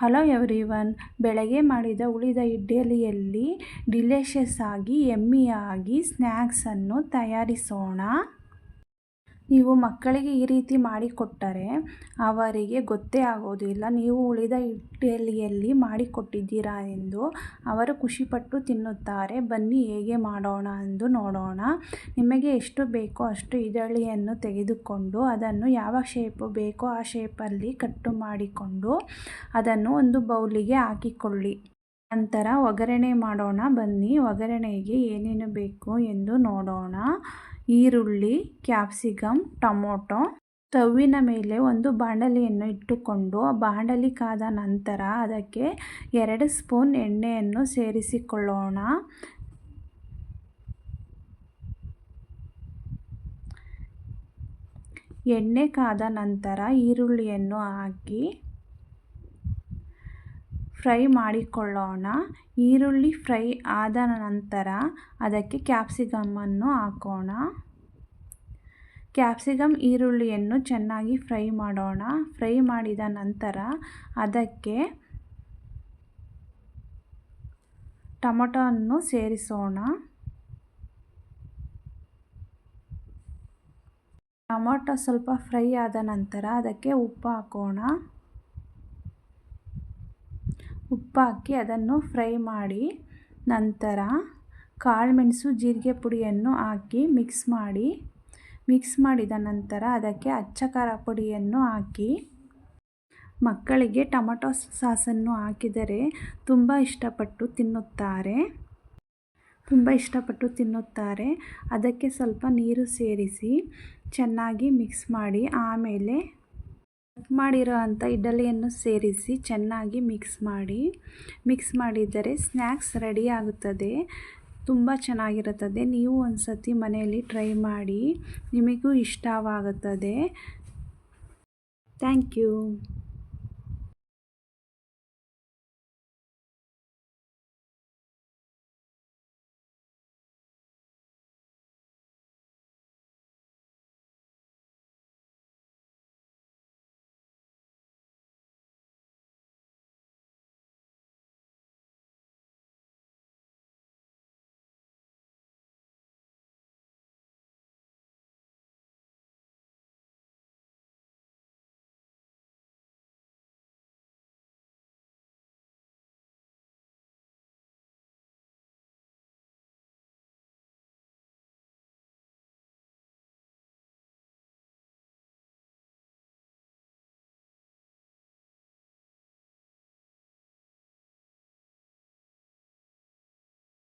Hello everyone ಬೆಳಗ್ಗೆ ಮಾಡಿದ ಉಳಿದ ಇಡ್ಲಿಯಲ್ಲಿ ಡಿಲಿಷಿಯಸ್ ಆಗಿ ಎಮ್ಮಿಯಾಗಿ ಸ್ನ್ಯಾಕ್ಸನ್ನು ತಯಾರಿಸೋಣ. ನೀವು ಮಕ್ಕಳಿಗೆ ಈ ರೀತಿ ಮಾಡಿಕೊಟ್ಟರೆ ಅವರಿಗೆ ಗೊತ್ತೇ ಆಗೋದಿಲ್ಲ. ನೀವು ಉಳಿದ ಇಟ್ಟಲಿಯಲ್ಲಿ ಮಾಡಿಕೊಟ್ಟಿದ್ದೀರಾ ಎಂದು ಅವರು ಖುಷಿಪಟ್ಟು ತಿನ್ನುತ್ತಾರೆ. ಬನ್ನಿ, ಹೇಗೆ ಮಾಡೋಣ ಎಂದು ನೋಡೋಣ. ನಿಮಗೆ ಎಷ್ಟು ಬೇಕೋ ಅಷ್ಟು ಇದಳಿಯನ್ನು ತೆಗೆದುಕೊಂಡು ಅದನ್ನು ಯಾವ ಶೇಪು ಬೇಕೋ ಆ ಶೇಪಲ್ಲಿ ಕಟ್ಟು ಮಾಡಿಕೊಂಡು ಅದನ್ನು ಒಂದು ಬೌಲಿಗೆ ಹಾಕಿಕೊಳ್ಳಿ. ನಂತರ ಒಗ್ಗರಣೆ ಮಾಡೋಣ. ಬನ್ನಿ, ಒಗ್ಗರಣೆಗೆ ಏನೇನು ಬೇಕು ಎಂದು ನೋಡೋಣ. ಈರುಳ್ಳಿ ಕ್ಯಾಪ್ಸಿಕಮ್ ಟೊಮೊಟೊ ಸ್ಟವ್ವಿನ ಮೇಲೆ ಒಂದು ಬಾಣಲಿಯನ್ನು ಇಟ್ಟುಕೊಂಡು ಆ ಬಾಣಲಿ ಕಾದ ನಂತರ ಅದಕ್ಕೆ ಎರಡು ಸ್ಪೂನ್ ಎಣ್ಣೆಯನ್ನು ಸೇರಿಸಿಕೊಳ್ಳೋಣ. ಎಣ್ಣೆ ಕಾದ ನಂತರ ಈರುಳ್ಳಿಯನ್ನು ಹಾಕಿ ಫ್ರೈ ಮಾಡಿಕೊಳ್ಳೋಣ. ಈರುಳ್ಳಿ ಫ್ರೈ ಆದ ನಂತರ ಅದಕ್ಕೆ ಕ್ಯಾಪ್ಸಿಕಮ್ಮನ್ನು ಹಾಕೋಣ. ಕ್ಯಾಪ್ಸಿಕಮ್ ಈರುಳ್ಳಿಯನ್ನು ಚೆನ್ನಾಗಿ ಫ್ರೈ ಮಾಡೋಣ. ಫ್ರೈ ಮಾಡಿದ ನಂತರ ಅದಕ್ಕೆ ಟೊಮೊಟೊವನ್ನು ಸೇರಿಸೋಣ. ಟೊಮೊಟೊ ಸ್ವಲ್ಪ ಫ್ರೈ ಆದ ನಂತರ ಅದಕ್ಕೆ ಉಪ್ಪು ಹಾಕೋಣ. ಉಪ್ಪು ಹಾಕಿ ಅದನ್ನು ಫ್ರೈ ಮಾಡಿ ನಂತರ ಕಾಳುಮೆಣಸು ಜೀರಿಗೆ ಪುಡಿಯನ್ನು ಹಾಕಿ ಮಿಕ್ಸ್ ಮಾಡಿ, ಮಿಕ್ಸ್ ಮಾಡಿದ ನಂತರ ಅದಕ್ಕೆ ಅಚ್ಚ ಖಾರ ಪುಡಿಯನ್ನು ಹಾಕಿ, ಮಕ್ಕಳಿಗೆ ಟೊಮೊಟೊ ಸಾಸನ್ನು ಹಾಕಿದರೆ ತುಂಬ ಇಷ್ಟಪಟ್ಟು ತಿನ್ನುತ್ತಾರೆ. ತುಂಬ ಇಷ್ಟಪಟ್ಟು ತಿನ್ನುತ್ತಾರೆ. ಅದಕ್ಕೆ ಸ್ವಲ್ಪ ನೀರು ಸೇರಿಸಿ ಚೆನ್ನಾಗಿ ಮಿಕ್ಸ್ ಮಾಡಿ ಆಮೇಲೆ ಕಟ್ ಮಾಡಿರೋ ಅಂಥ ಇಡ್ಲಿಯನ್ನು ಸೇರಿಸಿ ಚೆನ್ನಾಗಿ ಮಿಕ್ಸ್ ಮಾಡಿ. ಮಿಕ್ಸ್ ಮಾಡಿದರೆ ಸ್ನ್ಯಾಕ್ಸ್ ರೆಡಿ ಆಗುತ್ತದೆ. ತುಂಬ ಚೆನ್ನಾಗಿರುತ್ತದೆ. ನೀವು ಒಂದು ಸತಿ ಮನೆಯಲ್ಲಿ ಟ್ರೈ ಮಾಡಿ. ನಿಮಗೂ ಇಷ್ಟವಾಗುತ್ತದೆ. Thank you